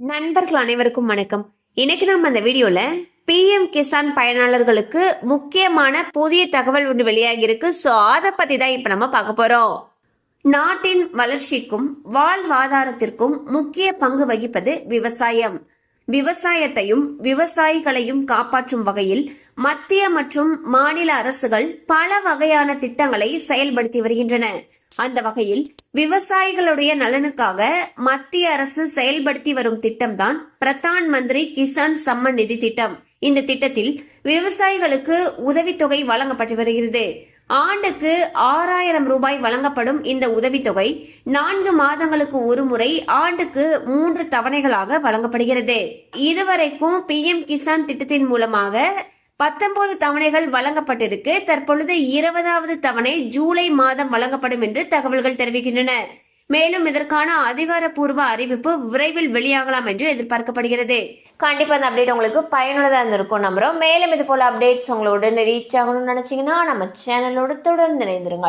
நண்பர்கள் அனைவருக்கும் வணக்கம். இன்னைக்கு நம்ம அந்த வீடியோல பிஎம் கிசான் பயனாளர்களுக்கு முக்கியமான புதிய தகவல் ஒன்று வெளியாகி இருக்கு ஸோ அதை பத்தி தான் இப்ப நம்ம பார்க்க போறோம். நாட்டின் வளர்ச்சிக்கும் வாழ்வாதாரத்திற்கும் முக்கிய பங்கு வகிப்பது விவசாயம். விவசாயத்தையும் விவசாயிகளையும் காப்பாற்றும் வகையில் மத்திய மற்றும் மாநில அரசுகள் பல வகையான திட்டங்களை செயல்படுத்தி வருகின்றன. அந்த வகையில் விவசாயிகளுடைய நலனுக்காக மத்திய அரசு செயல்படுத்தி வரும் திட்டம்தான் பிரதான் மந்திரி கிசான் சம்மன் நிதி திட்டம். இந்த திட்டத்தில் விவசாயிகளுக்கு உதவித்தொகை வழங்கப்பட்டு வருகிறது. ஆண்டுக்கு ஆறாயிரம் ரூபாய் வழங்கப்படும் இந்த உதவித்தொகை நான்கு மாதங்களுக்கு ஒரு முறை ஆண்டுக்கு மூன்று தவணைகளாக வழங்கப்படுகிறது. இதுவரைக்கும் பிஎம் கிசான் திட்டத்தின் மூலமாக பத்தொன்பது தவணைகள் வழங்கப்பட்டிருக்கு. தற்பொழுது இருபதாவது தவணை ஜூலை மாதம் வழங்கப்படும் என்று தகவல்கள் தெரிவிக்கின்றன. மேலும் இதற்கான அதிகாரப்பூர்வ அறிவிப்பு விரைவில் வெளியாகலாம் என்று எதிர்பார்க்கப்படுகிறது. கண்டிப்பா அந்த அப்டேட் உங்களுக்கு பயனுள்ளதா இருந்திருக்கும் நம்புறோம். மேலும் இது போல அப்டேட்ஸ் உங்களோட ரீச் ஆகணும்னு நினைச்சீங்கன்னா நம்ம சேனலோடு தொடர்ந்து இணைந்திருங்கள்.